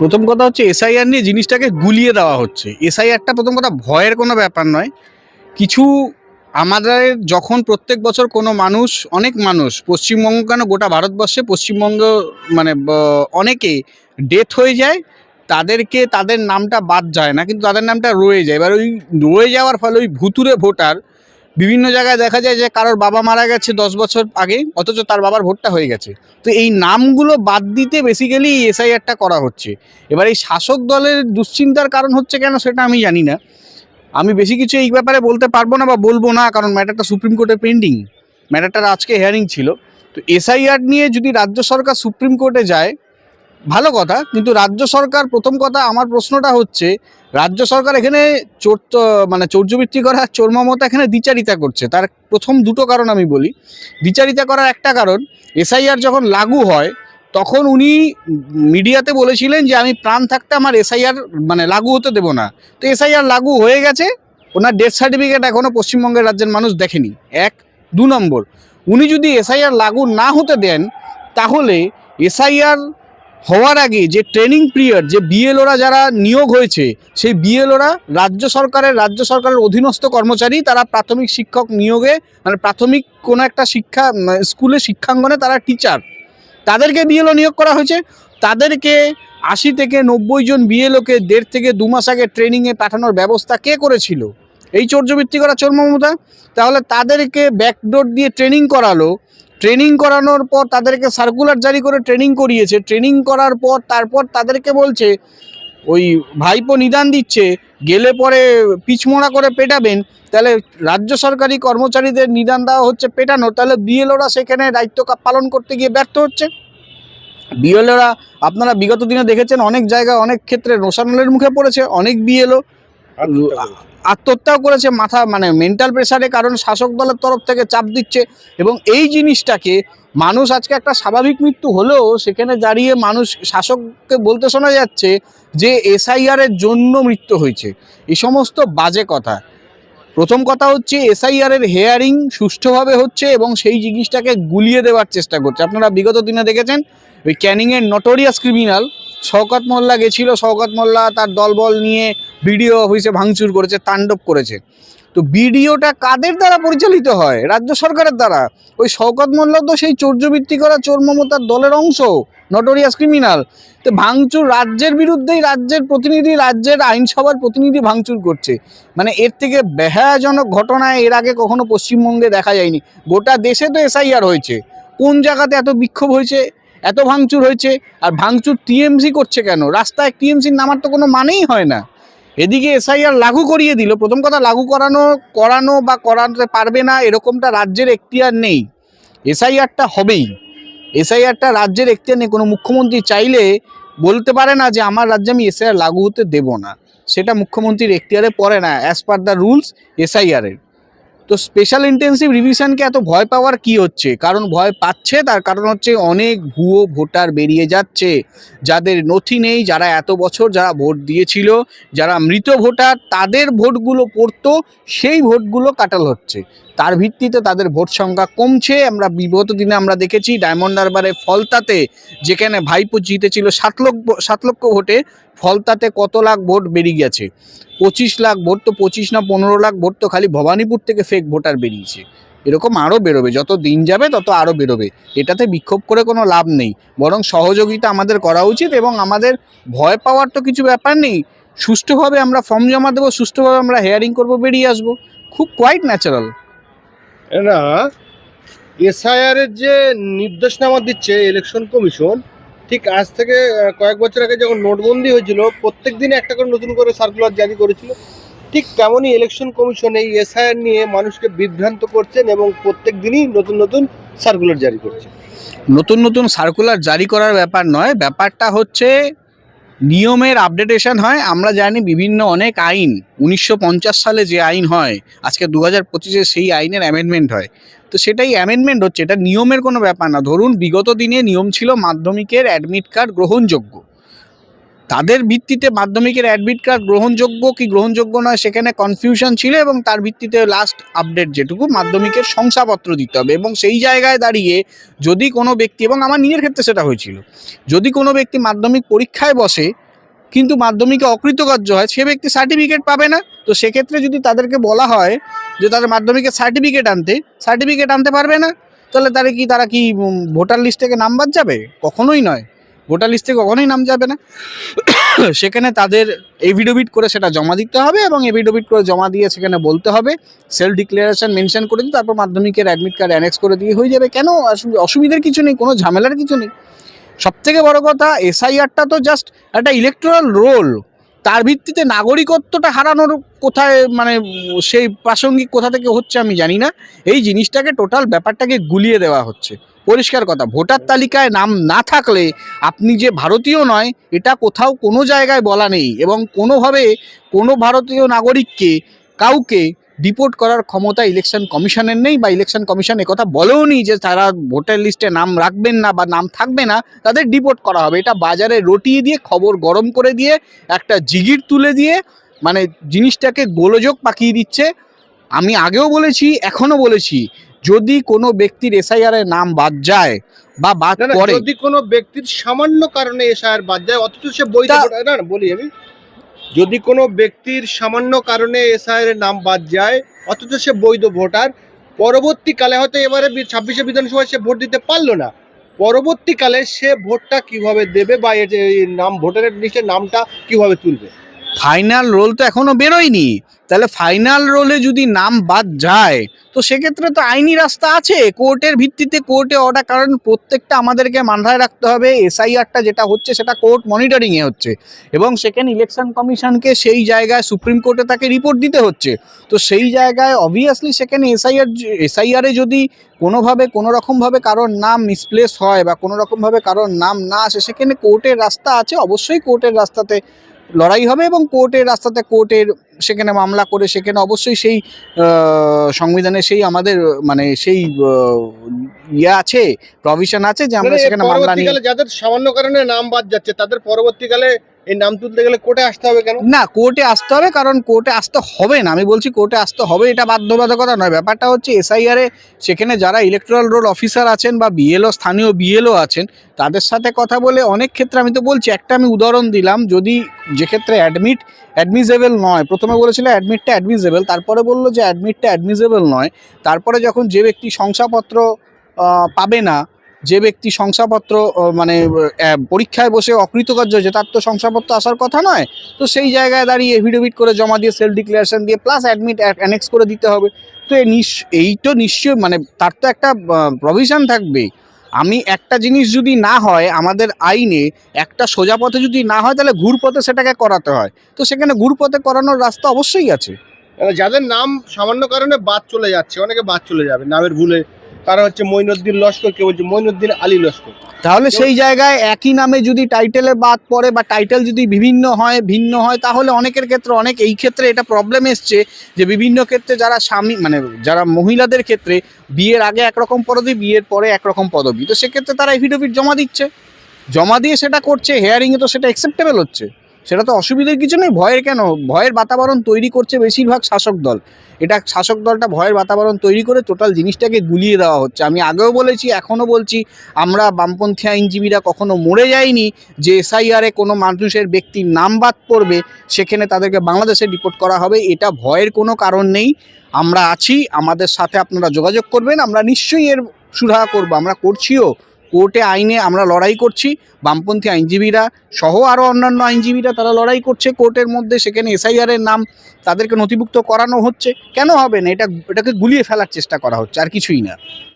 প্রথম কথা হচ্ছে এসআইআর নিয়ে জিনিসটাকে গুলিয়ে দেওয়া হচ্ছে। এসআইআরটা প্রথম কথা ভয়ের কোনো ব্যাপার নয়। কিছু আমাদের যখন প্রত্যেক বছর কোনো মানুষ, অনেক মানুষ, পশ্চিমবঙ্গ কেন গোটা ভারতবর্ষে পশ্চিমবঙ্গ মানে অনেকে ডেথ হয়ে যায়, তাদেরকে তাদের নামটা বাদ যায় না, কিন্তু তাদের নামটা রয়ে যায়। এবার ওই রয়ে যাওয়ার ফলে ওই ভুতুরে ভোটার বিভিন্ন জায়গায় দেখা যায় যে কারোর বাবা মারা গেছে দশ বছর আগে, অথচ তার বাবার ভোটটা হয়ে গেছে। তো এই নামগুলো বাদ দিতে বেসিক্যালি এই এসআইআরটা করা হচ্ছে। এবার এই শাসক দলের দুশ্চিন্তার কারণ হচ্ছে কেন সেটা আমি জানি না। আমি বেশি কিছু এই ব্যাপারে বলতে পারব না বা বলব না, কারণ ম্যাটারটা সুপ্রিম কোর্টে পেন্ডিং ম্যাটারটার আজকে হেয়ারিং ছিল। তো এসআইআর নিয়ে যদি রাজ্য সরকার সুপ্রিম কোর্টে যায় ভালো কথা, কিন্তু রাজ্য সরকার প্রথম কথা আমার প্রশ্নটা হচ্ছে, রাজ্য সরকার এখানে চোর মানে চৌর্যবৃত্তি করা চোরমমতা এখানে দ্বিচারিতা করছে। তার প্রথম দুটো কারণ আমি বলি। দ্বিচারিতা করার একটা কারণ, এসআইআর যখন লাগু হয়, তখন উনি মিডিয়াতে বলেছিলেন যে, আমি প্রাণ থাকতে আমার এসআইআর মানে লাগু হতে দেবো না। তো এসআইআর লাগু হয়ে গেছে, ওনার ডেথ সার্টিফিকেট এখনও পশ্চিমবঙ্গের রাজ্যের মানুষ দেখেনি। এক, দু নম্বর, উনি যদি এসআইআর লাগু না হতে দেন, তাহলে এসআইআর হওয়ার আগে যে ট্রেনিং পিরিয়ড যে বিএলওরা যারা নিয়োগ হয়েছে সেই বিএলওরা রাজ্য সরকারের রাজ্য সরকারের অধীনস্থ কর্মচারী তারা প্রাথমিক শিক্ষক নিয়োগে মানে প্রাথমিক কোনো একটা শিক্ষা উম, স্কুলে শিক্ষাঙ্গনে তারা টিচার তাদেরকে বিএলও নিয়োগ করা হয়েছে। তাদেরকে আশি থেকে নব্বই জন বিএলওকে দেড় থেকে দু মাস আগে ট্রেনিংয়ে পাঠানোর ব্যবস্থা কে করেছিল? এই চর্যবৃত্তি করা চোর মমতা? তাহলে তাদেরকে ব্যাকডোর দিয়ে ট্রেনিং করালো। ট্রেনিং করানোর পর তাদেরকে সার্কুলার জারি করে ট্রেনিং করিয়েছে। ট্রেনিং করার পর তারপর তাদেরকে বলছে, ওই ভাইপো নিদান দিচ্ছে, গেলে পরে পিছমোড়া করে পেটাবেন, তাহলে রাজ্য সরকারি কর্মচারীদের নিদান দেওয়া হচ্ছে পেটানো, তাহলে বিএলওরা সেখানে দায়িত্ব পালন করতে গিয়ে ব্যর্থ হচ্ছে। বিএলওরা আপনারা বিগত দিনে দেখেছেন, অনেক জায়গায়, অনেক ক্ষেত্রে রোশানলের মুখে পড়েছে, অনেক বিএলও আত্মহত্যাও করেছে, মাথা মানে মেন্টাল প্রেশারে কারণ শাসক দলের তরফ থেকে চাপ দিচ্ছে। এবং এই জিনিসটাকে মানুষ আজকে একটা স্বাভাবিক মৃত্যু হলেও সেখানে দাঁড়িয়ে মানুষ, শাসককে বলতে শোনা যাচ্ছে যে এসআইআর এর জন্য মৃত্যু হয়েছে। এই সমস্ত বাজে কথা। প্রথম কথা হচ্ছে এসআইআর এর হেয়ারিং সুষ্ঠুভাবে হচ্ছে এবং সেই জিনিসটাকে গুলিয়ে দেওয়ার চেষ্টা করছে। আপনারা বিগত দিনে দেখেছেন, ওই ক্যানিংয়ের নটোরিয়াস ক্রিমিনাল শওকত মোল্লা গেছিল, শওকত মোল্লা তার দলবল নিয়ে বিডিও অফিসে ভাঙচুর করেছে, তাণ্ডব করেছে। তো বিডিওটা কাদের দ্বারা পরিচালিত হয়? রাজ্য সরকারের দ্বারা। ওই শওকত মোল্লা তো সেই চৌর্যবৃত্তি করা চোর মমতার দলের অংশ। নটোরিয়াস ক্রিমিনাল তো ভাঙচুর রাজ্যের বিরুদ্ধেই রাজ্যের প্রতিনিধি, রাজ্যের আইনসভার প্রতিনিধি ভাঙচুর করছে। মানে এর থেকে বেহায়াজনক ঘটনা এর আগে কখনো পশ্চিমবঙ্গে দেখা যায়নি। গোটা দেশে তো এসআইআর হয়েছে। কোন জায়গাতে এত বিক্ষোভ হয়েছে, এত ভাঙচুর হয়েছে, আর ভাঙচুর টিএমসি করছে কেন? রাস্তায় টিএমসির নামার তো কোনো মানেই হয় না। এদিকে এসআইআর লাগু করিয়ে দিল। প্রথম কথা, লাগু করানো করানো বা করাতে পারবে না, এরকমটা রাজ্যের এখতিয়ার নেই। এসআইআরটা হবেই। এসআইআরটা রাজ্যের এখতিয়ার নেই, কোনো মুখ্যমন্ত্রী চাইলে বলতে পারে না যে আমার রাজ্যে আমি এসআইআর লাগু হতে দেব না। সেটা মুখ্যমন্ত্রীর এখতিয়ারে পড়ে না অ্যাজ পার দ্য রুলস এসআইআরের তো স্পেশাল ইন্টেন্সিভ রিভিশনকে এত ভয় পাওয়ার কি হচ্ছে? কারণ ভয় পাচ্ছে, তার কারণ হচ্ছে অনেক ভুয়ো ভোটার বেরিয়ে যাচ্ছে। যাদের নথি নেই, যারা এত বছর যারা ভোট দিয়েছিল, যারা মৃত ভোটার, তাদের ভোটগুলো পড়তো, সেই ভোটগুলো কাটাল হচ্ছে। তার ভিত্তিতে তাদের ভোট সংখ্যা কমছে। আমরা বিগত দিনে আমরা দেখেছি ডায়মন্ড হারবারে ফলতাতে যেখানে ভাইপো জিতেছিল সাত লক্ষ সাত লক্ষ ভোটে, ফলতাতে কত লাখ ভোট বেরিয়ে গেছে? পঁচিশ লাখ ভোট তো পঁচিশ না পনেরো লাখ ভোট তো খালি ভবানীপুর থেকে ফেক ভোটার বেরিয়েছে। এরকম আরও বেরোবে, যত দিন যাবে তত আরও বেরোবে। এটাতে বিক্ষোভ করে কোনো লাভ নেই। বরং সহযোগিতা আমাদের করা উচিত এবং আমাদের ভয় পাওয়ার তো কিছু ব্যাপার নেই। সুষ্ঠুভাবে আমরা ফর্ম জমা দেবো, সুষ্ঠুভাবে আমরা হেয়ারিং করব, বেরিয়ে আসব। খুব কোয়াইট ন্যাচারাল না এসআইআর এর যে নির্দেশনামা দিচ্ছে ইলেকশন কমিশন ঠিক আজ থেকে কয়েক বছর আগে যখন নোটবন্দি হয়েছিল, প্রত্যেক দিনে একটা করে নতুন করে সার্কুলার জারি করেছিল। ঠিক তেমনই ইলেকশন কমিশন এই এসআইআর নিয়ে মানুষকে বিভ্রান্ত করছেন এবং প্রত্যেক দিনই নতুন নতুন সার্কুলার জারি করছে। নতুন নতুন সার্কুলার জারি করার ব্যাপার নয়, ব্যাপারটা হচ্ছে নিয়মের আপডেটেশন হয়, আমরা জানি বিভিন্ন অনেক আইন, উনিশশো পঞ্চাশ সালে যে আইন হয়, আজকে দু হাজার পঁচিশে সেই আইনের অ্যামেন্ডমেন্ট হয়। তো সেটাই অ্যামেন্ডমেন্ট হচ্ছে, এটা নিয়মের কোনো ব্যাপার না। ধরুন, বিগত দিনে নিয়ম ছিল মাধ্যমিকের অ্যাডমিট কার্ড গ্রহণযোগ্য। তাদের ভিত্তিতে মাধ্যমিকের অ্যাডমিট কার্ড গ্রহণযোগ্য কি গ্রহণযোগ্য নয় সেখানে কনফিউশন ছিল এবং তার ভিত্তিতে লাস্ট আপডেট যেটুকু মাধ্যমিকের শংসাপত্র দিতে হবে এবং সেই জায়গায় দাঁড়িয়ে যদি কোনো ব্যক্তি এবং আমার নিজের ক্ষেত্রে সেটা হয়েছিল, যদি কোনো ব্যক্তি মাধ্যমিক পরীক্ষায় বসে কিন্তু মাধ্যমিকে অকৃতকার্য হয়, সে ব্যক্তি সার্টিফিকেট পাবে না। তো সেক্ষেত্রে যদি তাদেরকে বলা হয় যে তাদের মাধ্যমিকের সার্টিফিকেট আনতে সার্টিফিকেট আনতে পারবে না? তাহলে তারা কি তারা কি ভোটার লিস্ট থেকে নাম বাদ যাবে? কখনোই নয়। ভোটার লিস্ট থেকে কখনোই নাম যাবে না। সেখানে তাদের এভিডোভিট করে সেটা জমা দিতে হবে এবং এভিডোভিট করে জমা দিয়ে সেখানে বলতে হবে, সেলফ ডিক্লারেশন মেনশন করে দিয়ে তারপর মাধ্যমিকের অ্যাডমিট কার্ড অ্যানেক্স করে দিয়ে হয়ে যাবে। কেন? অসু- অসুবিধার কিছু নেই, কোনো ঝামেলার কিছু নেই। সব থেকে বড় কথা এসআইআরটা তো জাস্ট একটা ইলেকট্রাল রোল তার ভিত্তিতে নাগরিকত্বটা হারানোর কোথায় মানে সেই প্রাসঙ্গিক কোথা থেকে হচ্ছে আমি জানি না। এই জিনিসটাকে টোটাল ব্যাপারটাকে গুলিয়ে দেওয়া হচ্ছে। পরিষ্কার কথা। ভোটার তালিকায় নাম না থাকলে আপনি যে ভারতীয় নয়, এটা কোথাও কোনো জায়গায় বলা নেই এবং কোনোভাবে কোনো ভারতীয় নাগরিককে কাউকে ডিপোর্ট করার ক্ষমতা ইলেকশন কমিশনের নেই বা ইলেকশন কমিশন একথা বলেও নি যে তারা ভোটার লিস্টে নাম রাখবেন না বা নাম থাকবে না, তাদের ডিপোর্ট করা হবে। এটা বাজারে রটিয়ে দিয়ে, খবর গরম করে দিয়ে, একটা জিগির তুলে দিয়ে মানে জিনিসটাকে গোলযোগ পাকিয়ে দিচ্ছে। আমি আগেও বলেছি, এখনও বলেছি যদি কোনো ব্যক্তির এসআইআর এর নাম বাদ যায় বা বাদ পড়ে যদি কোনো ব্যক্তির সামান্য কারণে এসআইআর বাদ যায় অথচ সে বৈধ না বলি আমি। যদি কোনো ব্যক্তির সামান্য কারণে এসআইআর এর নাম বাদ যায় অথচ সে বৈধ ভোটার পরবর্তীকালে হয়তো এবারে ছাব্বিশে বিধানসভায় সে ভোট দিতে পারল না। পরবর্তীকালে সে ভোটটা কীভাবে দেবে বা এর এই নাম ভোটারের লিস্টের নামটা কীভাবে তুলবে? ফাইনাল রোল তো এখনও বেরোয়নি। তাহলে ফাইনাল রোলে যদি নাম বাদ যায়, তো সেক্ষেত্রে তো আইনি রাস্তা আছে। কোর্টের ভিত্তিতে কোর্টে অর্ডার কারণ প্রত্যেকটা আমাদেরকে মাথায় রাখতে হবে এসআইআরটা যেটা হচ্ছে সেটা কোর্ট মনিটরিংয়ে হচ্ছে। এবং সেখানে ইলেকশন কমিশনকে সেই জায়গায় সুপ্রিম কোর্টে তাকে রিপোর্ট দিতে হচ্ছে। তো সেই জায়গায় অবভিয়াসলি সেখানে এসআইআর এসআইআরে যদি কোনোভাবে কোনো রকমভাবে কারোর নাম মিসপ্লেস হয় বা কোনো রকমভাবে কারোর নাম না আসে, সেখানে কোর্টের রাস্তা আছে। অবশ্যই কোর্টের রাস্তাতে লড়াই হবে এবং কোর্টের রাস্তাতে কোর্টের সেখানে মামলা করে সেখানে অবশ্যই সেই আহ, সংবিধানে সেই আমাদের মানে সেই ইয়ে আছে প্রভিশন আছে যে আমরা মানে সেখানে মামলা নিয়ে যাদের সামান্য কারণে নাম বাদ যাচ্ছে তাদের পরবর্তীকালে এই নাম তুলতে গেলে কোর্টে আসতে হবে কেন? না, কোর্টে আসতে হবে কারণ কোর্টে আসতে হবে না। আমি বলছি কোর্টে আসতে হবে, এটা বাধ্যবাধকতা নয়। ব্যাপারটা হচ্ছে এসআইআরে সেখানে যারা ইলেকট্রাল রোল অফিসার আছেন বা বিএলও স্থানীয় বিএলও আছেন, তাদের সাথে কথা বলে অনেক ক্ষেত্রে আমি তো বলছি, একটা আমি উদাহরণ দিলাম, যদি যে ক্ষেত্রে অ্যাডমিট অ্যাডমিসেবল নয়, প্রথমে বলেছিল অ্যাডমিটটা অ্যাডমিসেবল তারপরে বলল যে অ্যাডমিটটা অ্যাডমিসেবল নয়, তারপরে যখন যে ব্যক্তি শংসাপত্র পাবে না যে ব্যক্তি শংসাপত্র মানে পরীক্ষায় বসে অকৃতকার্য হয়েছে তার তো শংসাপত্র আসার কথা নয়, তো সেই জায়গায় দাঁড়িয়ে এফিডেভিট করে জমা দিয়ে সেলফ ডিক্লারেশন দিয়ে প্লাস অ্যাডমিট অ্যানেক্স করে দিতে হবে। তো এই তো নিশ্চয় মানে তার তো একটা প্রভিশন থাকবে আমি একটা জিনিস যদি না হয়, আমাদের আইনে একটা সোজা পথে যদি না হয়, তাহলে ঘুরপথে সেটাকে করাতে হয়। তো সেখানে ঘুরপথে করানোর রাস্তা অবশ্যই আছে। যাদের নাম সামান্য কারণে বাদ চলে যাচ্ছে, অনেকে বাদ চলে যাবে, নামের ভুলে। কারও হচ্ছে মইনুদ্দিন লস্কর কেউ বলছে মইনুদ্দিন আলী লস্কর। তাহলে সেই জায়গায় একই নামে যদি টাইটেলে বাদ পড়ে বা টাইটেল যদি বিভিন্ন হয় ভিন্ন হয় তাহলে অনেকের ক্ষেত্রে অনেক এই ক্ষেত্রে এটা প্রবলেম এসছে যে বিভিন্ন ক্ষেত্রে যারা স্বামী মানে যারা মহিলাদের ক্ষেত্রে বিয়ের আগে একরকম পদবি বিয়ের পরে একরকম পদবি। তো সেক্ষেত্রে তারা এফিডেভিট জমা দিচ্ছে। জমা দিয়ে সেটা করছে হেয়ারিংয়ে তো সেটা অ্যাকসেপ্টেবল হচ্ছে। সেটা তো অসুবিধার কিছু নেই, ভয়ের কেন? ভয়ের বাতাবরণ তৈরি করছে বেশিরভাগ শাসক দল। এটা শাসক দলটা ভয়ের বাতাবরণ তৈরি করে টোটাল জিনিসটাকে গুলিয়ে দেওয়া হচ্ছে। আমি আগেও বলেছি, এখনও বলছি, আমরা বামপন্থী আইনজীবীরা কখনো মরে যায়নি যে এসআইআরে কোনো মানুষের ব্যক্তির নাম বাদ পড়বে, সেখানে তাদেরকে বাংলাদেশে রিপোর্ট করা হবে, এটা ভয়ের কোনো কারণ নেই। আমরা আছি, আমাদের সাথে আপনারা যোগাযোগ করবেন, আমরা নিশ্চয়ই এর সুরাহা করব, আমরা করছিও। কোর্টে আইনে আমরা লড়াই করছি, বামপন্থী আইনজীবীরা সহ আরও অন্যান্য আইনজীবীরা তারা লড়াই করছে কোর্টের মধ্যে, সেখানে এসআইআরের নাম তাদেরকে নথিভুক্ত করানো হচ্ছে। কেন হবে না? এটা, এটাকে গুলিয়ে ফেলার চেষ্টা করা হচ্ছে, আর কিছুই না।